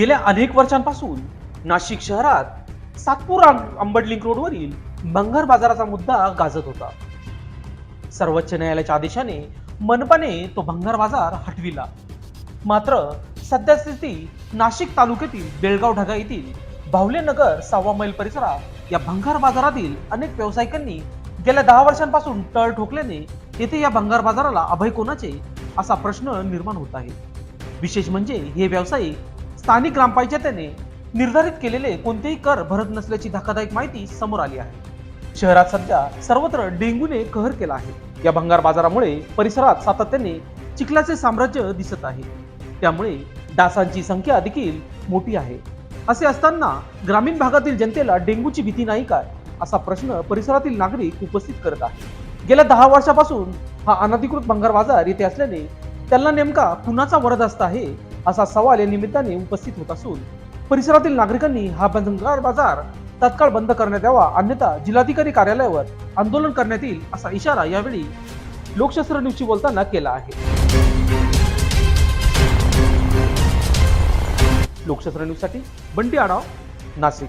गेल्या अनेक वर्षांपासून नाशिक शहरात सातपूर आं- अंबडलिंक रोडवरील भंगार बाजाराचा मुद्दा गाजत होता. सर्वोच्च न्यायालयाच्या आदेशाने मनपाने तो भंगार बाजार हटविला. मात्र सध्या स्थिती नाशिक तालुक्यातील बेळगाव ढगा येथील बाहुलेनगर सव्वा मैल परिसरात या भंगार बाजारातील अनेक व्यावसायिकांनी गेल्या दहा वर्षांपासून तळ ठोकल्याने येथे या भंगार बाजाराला अभय कोणाचे असा प्रश्न निर्माण होत आहे. विशेष म्हणजे हे व्यावसायिक स्थानिक ग्रामपंचायतीने निर्धारित केलेले कोणतेही कर भरत नसल्याची धक्कादायक माहिती समोर आली आहे. शहरात सध्या सर्वत्र डेंग्यूने कहर केला आहे. या भंगार बाजारामुळे परिसरात सातत्याने चिखलाचे साम्राज्य दिसत आहे. त्यामुळे डासांची संख्या देखील मोठी आहे. असे असताना ग्रामीण भागातील जनतेला डेंग्यूची भीती नाही काय असा प्रश्न परिसरातील नागरिक उपस्थित करत आहे गेल्या दहा वर्षापासून हा अनधिकृत भंगार बाजार येथे असल्याने त्यांना नेमका कुणाचा वरदहस्त आहे असा सवाल या निमित्ताने उपस्थित होत असून परिसरातील नागरिकांनी हा भंगार बाजार तत्काळ बंद करण्यात यावा अन्यथा जिल्हाधिकारी कार्यालयावर आंदोलन करण्यात येईल असा इशारा यावेळी लोकशास्त्र न्यूजशी बोलताना केला आहे. लोकशास्त्र न्यूजसाठी बंटी आढाव नाशिक.